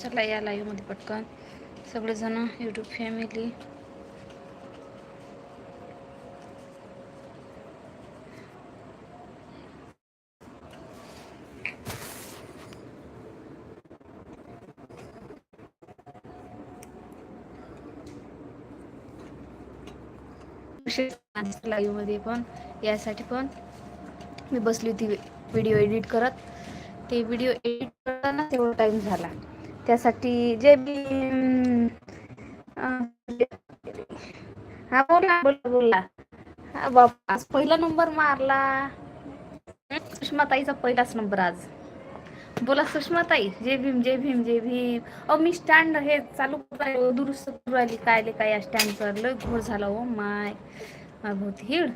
चला या लाईव्हमध्ये पटकन. सगळेजण यूट्यूब फॅमिली लाईव्हमध्ये पण. यासाठी पण मी बसली होती व्हिडिओ एडिट करत. ते व्हिडिओ एडिट करताना तेवढा टाइम झाला. त्यासाठी जे बी हा बोला बोला बोला. हा बापा आज पहिला नंबर मारला. सुषमाताईचा पहिलाच नंबर आज. बोला सुषमाताई जय भीम जय भीम जय भीम. अ मी स्टँड हे चालू करू दुरुस्त करू राहिली. काय काय या स्टँडचं लय घोर झाला हो माय. भोवती हिड.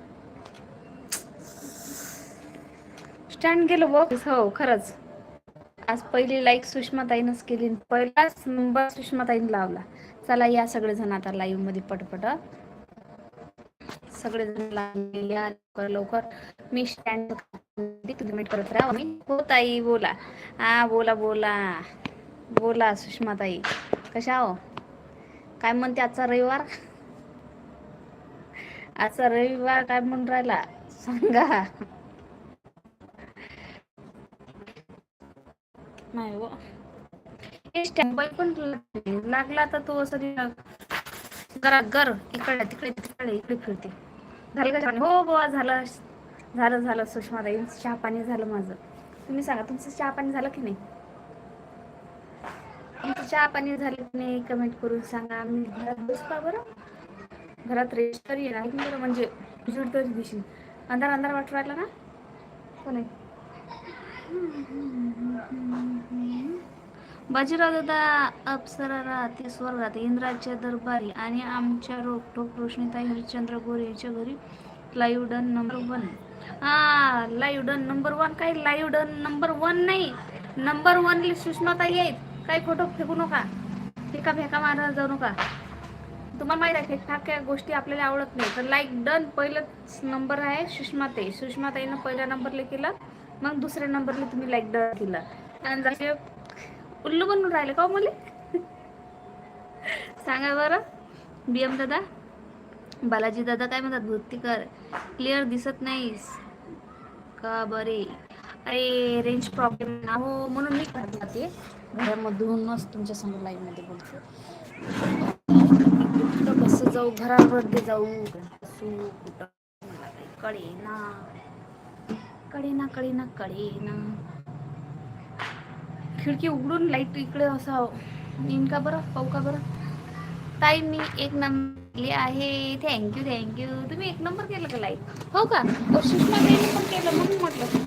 स्टँड गेलो बघ. हो खरंच. आज पहिली लाईक सुषमाताईनंच केली पहिलाच नंबर सुषमाताईने लावला. चला या सगळेजण आता लाईव्हमध्ये पटपट. सगळेजण या लवकर लवकर. मी स्टँड मीट करत राहा. मी हो ताई बोला. हा बोला बोला. बोला सुषमाताई. कशा हो काय म्हणते आजचा रविवार? आजचा रविवार काय म्हणून राहिला? सांगा. नाही हो पण लागला तर तो असं घरात घर इकडे तिकडे तिकडे इकडे फिरते. झालं का हो, हो बोवा झालं. झालं झालं सुषमाताई चहा पाणी झालं माझं. तुम्ही सांगा तुमचं चहा पाणी झालं की नाही? तुमचं चहा पाणी झालं की नाही? कमेंट करून सांगा. मी घरात बसता बरं. घरात रेस्ट तरी येणार. बरं म्हणजे जुड तरी दिशील. अंधार अंधार वाटू राहिला ना? हो कोण आहे बाजीराव दादा अप्सरा राहते स्वर्गात इंद्राच्या दरबारी आणि आमच्या रोखोक रोशनीता हरिश्चंद्र गोरे यांच्या घरी लाईव्ह डन नंबर वन हा लाईव्ह डन नंबर वन काय? लाईव्ह डन नंबर वन नाही नंबर वन सुषमाताई आहेत. काही फोटो फेकू नका. फेका फेका मारा जाऊ नका. तुम्हाला माहीत आहे फेकठाक गोष्टी आपल्याला आवडत नाही. तर लाईक डन पहिलंच नंबर आहे सुषमाताई. सुषमाताईनं पहिला नंबर केलं. मग दुसऱ्या नंबरला तुम्ही लाईक दिला आणि जसे उल्लू बनून राहिले का हो मुली? सांगा बरं. बी एम दादा बालाजी दादा काय म्हणतात? भूतीकर क्लिअर दिसत नाहीस. का बरे? अरे रेंज प्रॉब्लेम ना हो म्हणून मी करत जाते घरामधूनच तुमच्यासमोर लाईव्हमध्ये बोलतो. कसं जाऊ? घरामध्ये जाऊ? कुठं कळे ना कडे ना कळेना ना खिडकी उघडून लाइट इकडे असं येईन का बरं? पाहू का बरं? ताई मी एक नंबर आहे. थँक्यू थँक्यू तुम्ही एक नंबर केलं का लाइट हो का? सुषमा पण केलं म्हणून म्हटलं.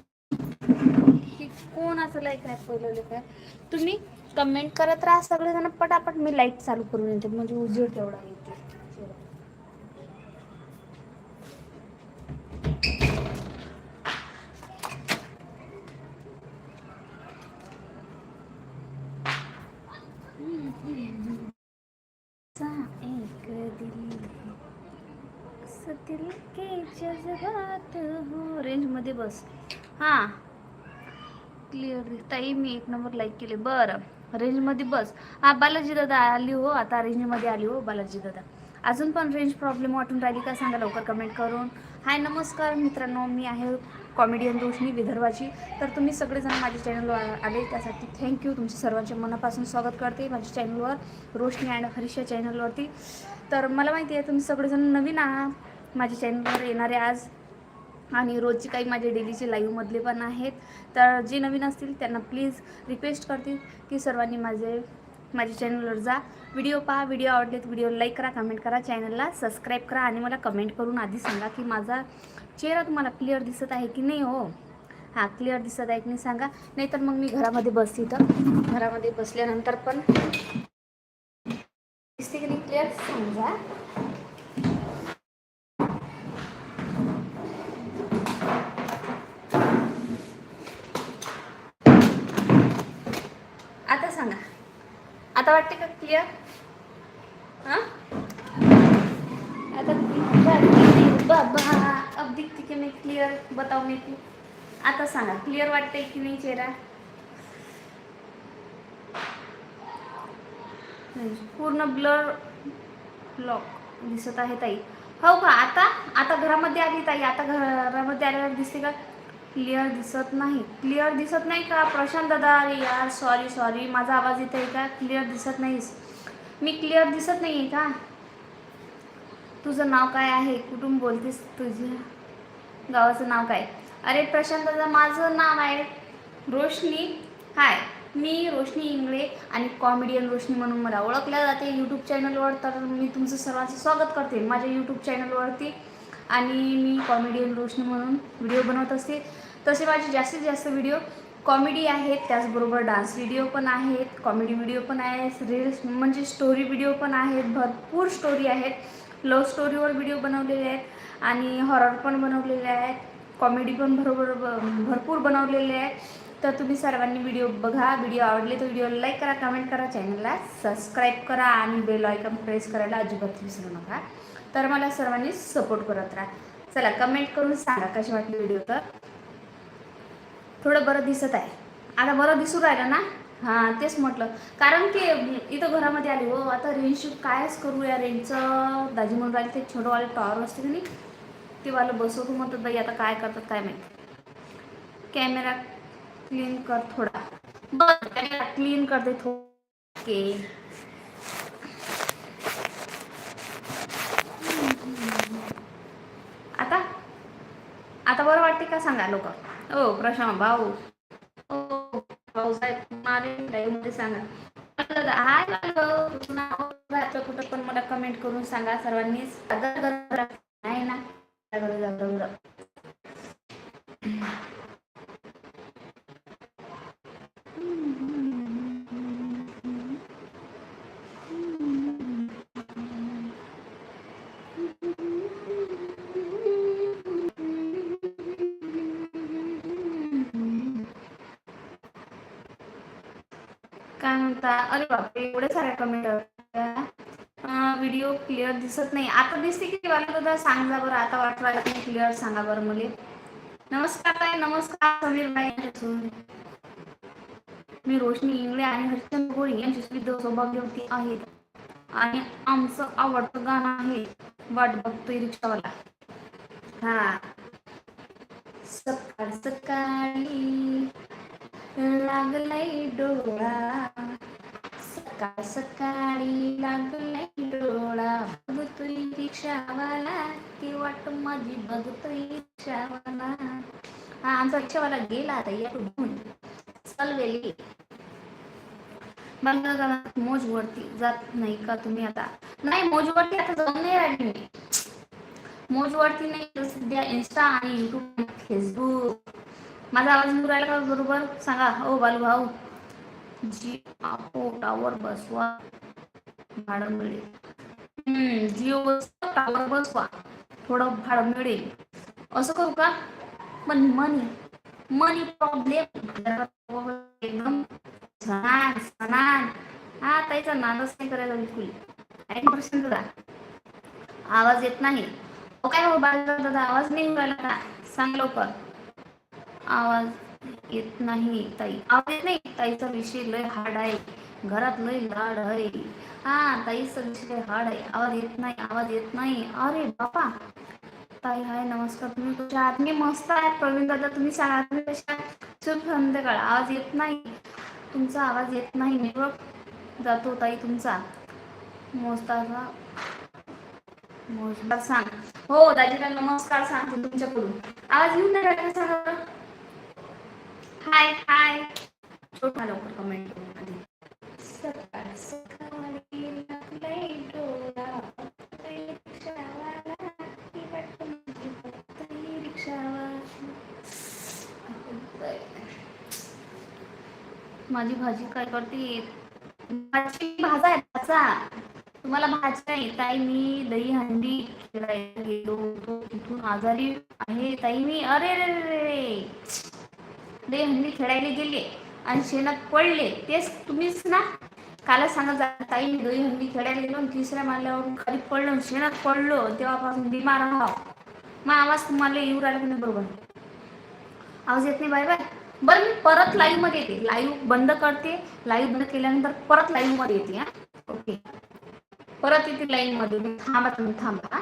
की कोण असं लाईक आहे पहिलं काय तुम्ही कमेंट करत राहा. सगळेजण पटापट मी लाइट चालू करून येते. म्हणजे उजेड तेवढा येते दिल के जज्बात हो. रेंजमध्ये बस हां क्लिअर ताई मी एक नंबर लाईक केले. बरं. रेंजमध्ये बस. हा बालाजी दादा आली हो. आता रेंजमध्ये आली हो बालाजी दादा अजून पण रेंज प्रॉब्लेम वाटून राहिली का सांगा लवकर कमेंट करून. हाय नमस्कार मित्रांनो मी आहे कॉमेडियन रोशनी विदर्भाची. तर तुम्ही सगळेजण माझ्या चॅनलवर आले त्यासाठी थँक्यू तुमच्या सर्वांच्या मनापासून स्वागत करते माझ्या चॅनलवर रोशनी अँड हरीशा चॅनलवरती तर मला माहिती आहे तुम्ही सगळेजण नवीन आहात. माझ्या चॅनलवर येणारे आज. आणि रोजची काही माझे डेलीचे लाईव्हमधले पण आहेत. तर जे नवीन असतील त्यांना प्लीज रिक्वेस्ट करतील की सर्वांनी माझे माझ्या चॅनलवर जा. व्हिडिओ पहा व्हिडिओ आवडले तर व्हिडिओ लाईक करा कमेंट करा चॅनलला सबस्क्राईब करा आणि मला कमेंट करून आधी सांगा की माझा चेहरा तुम्हाला क्लिअर दिसत आहे की नाही हो? हां क्लिअर दिसत आहे की नाही सांगा. नाहीतर मग मी घरामध्ये बसते तर घरामध्ये बसल्यानंतर पण दिसते की नाही क्लिअर समजा. आता वाटते का क्लिअर क्लिअर आता मी ती की नाही आता सांगा क्लिअर वाटते की नाही चेहरा? पूर्ण ब्लर ब्लॉक दिसत आहे ताई. हो का आता? आता घरामध्ये आली ताई आता घरामध्ये आल्यावर दिसते का? क्लिअर दिसत नाही. क्लिअर दिसत नाही का? प्रशांत दादा अरे यार सॉरी सॉरी माझा आवाज येत आहे का? क्लिअर दिसत नाहीस. मी क्लिअर दिसत नाही आहे का? तुझं नाव काय आहे? कुठून बोलतेस तुझ्या गावाचं नाव काय? अरे प्रशांत दादा माझं नाव आहे रोशनी. हाय मी रोशनी इंगळे आणि कॉमेडियन रोशनी म्हणून मला ओळखल्या जाते. यूट्यूब चॅनलवर तर मी तुमचं सर्वांचं स्वागत करते. माझ्या यूट्यूब चॅनलवरती आणि मी कॉमेडियन रोशनी म्हणून व्हिडिओ बनवत असते. तसे माझे जास्तीत जास्त व्हिडिओ कॉमेडी आहेत त्याचबरोबर डान्स व्हिडिओ पण आहेत कॉमेडी व्हिडिओ पण आहेत रील्स म्हणजे स्टोरी व्हिडिओ पण आहेत भरपूर स्टोरी आहेत. लव्ह स्टोरीवर व्हिडिओ बनवलेले आहेत आणि हॉरर पण बनवलेले आहेत. कॉमेडी पण बरोबर भरपूर बनवलेले आहेत. तर तुम्ही सर्वांनी व्हिडिओ बघा. व्हिडिओ आवडले तर व्हिडिओ लाईक करा कमेंट करा चॅनलला सबस्क्राईब करा आणि बेल आयकॉन प्रेस करायला अजिबात विसरू नका. तर मला सर्वांनी सपोर्ट करत राहा. चला कमेंट करून सांगा कशी वाटली व्हिडिओ तर. थोडं बरं दिसत आहे. आता बरं दिसू राहिलं ना? हां तेच म्हटलं. कारण की इथं घरामध्ये आली हो आता रेंटशी कायच करू या रेंजचं दाजी म्हणून राहिले ते छोटंवाले टॉवर असते की नाही? ते वालं बसवतो म्हणतात बाई आता काय करतात काय माहिती. कॅमेरा क्लीन कर थोडा. बस कॅमेरा क्लीन करते थोडं ओके. आता? आता बरं वाटते का सांगा लोक? ओ प्रशांत भाऊ. हो, ओ भाऊसाहेब मारे लाईव्हमध्ये सांगा. हाय घातलं हो, कुठं पण मला कमेंट करून सांगा सर्वांनीच आहे ना? काय म्हणता? अरे बापरे एवढे सारे कमेंट व्हिडिओ क्लिअर दिसत नाही. आता दिसते की मला दादा? सांग बरं. आता वाटवायला नाही क्लिअर सांगा बरं मुले. नमस्कार ताई. नमस्कार. समीर भाई मी रोशनी इंगळे आणि हरिचंद गोळी यांची विद्या सौभाग्यवती आहेत. आणि आमचं आवडतं गाणं आहे वाट बघतोय रिक्षावाला. हा. सकाळ सकाळी लागलाय डोळा. सकाळ सकाळी लागलाय डोळा. बघतोय रिक्षावाला ती वाट माझी बघतोय रिक्षावाला. हा आमचा रिक्षावाला गेला आता या चल गेली बंगाल मोज वरती जात नाही का तुम्ही आता? नाही मोज वरती आता जाऊन नाही राहिली मी. मोज वरती नाही सध्या इन्स्टा आणि युट्यूब फेसबुक माझा आवाज येऊ राहिला का बरोबर? सांगा. हो बालू भाऊ. जी आपो टावर बसवा. भाडं मिळेल. हम्म जिओ टावर बसवा. थोडं भाडं मिळेल. असं करू का? पण मनी मनी प्रॉब्लेम एकदम सणान सणान. हा ताईचा नादच नाही करायचा बिलकुल. दादा आवाज येत नाही. ओ काय हो बाल दादा? आवाज नाही राहिला का? सांग लवकर. आवाज येत नाही ताई. आवाज येत नाही ताईचा विषय लय हार्ड आहे. घरात लय लाड आहे. हा ताईचा विषय लय हार्ड आहे. आवाज येत नाही आवाज येत नाही. अरे बापा. ताई हाय नमस्कार. तुम्ही कशा आत्मी मस्त आहे. प्रवीण दादा तुम्ही सांगा तुम्ही कशा शुभ संध्याकाळ. आवाज येत नाही. तुमचा आवाज येत नाही. नेटवर्क जातो ताई तुमचा. मोजताचा मोजदार सांग. हो दाजीला नमस्कार सांग तुमच्याकडून. आवाज येऊन नाही सांगा? हाय हाय छोटा लवकर कमेंट करून आधी. सकाळ सकाळी लागलाय डोळा. रिक्षावाला. माझी बघतोय रिक्षावाला. माझी भाजी काय करते? भाजी भाजा आहे भाजा. तुम्हाला भाजी नाही ताई मी दही हंडी खेळायला गेलो होतो. तिथून आजारी आहे ताई मी. अरे रे रे लय दही हंडी खेळायला गेले आणि शेणात पडले तेच तुम्हीच ना? कालच सांगत ताई मी दही हंडी खेळायला गेलो आणि तिसऱ्या माल्यावरून खाली पडलो शेणात पडलो तेव्हापासून बिमार आहाव मग आवाज तुम्हाला येऊ राहिला की नाही बरोबर? आवाज येत नाही बाय बाय बरं मी परत लाईव्हमध्ये येते. लाईव्ह बंद करते. लाईव्ह बंद केल्यानंतर परत लाईव्हमध्ये येते हा? ओके परत येते लाईव्हमध्ये. थांबा तुम्ही थांबा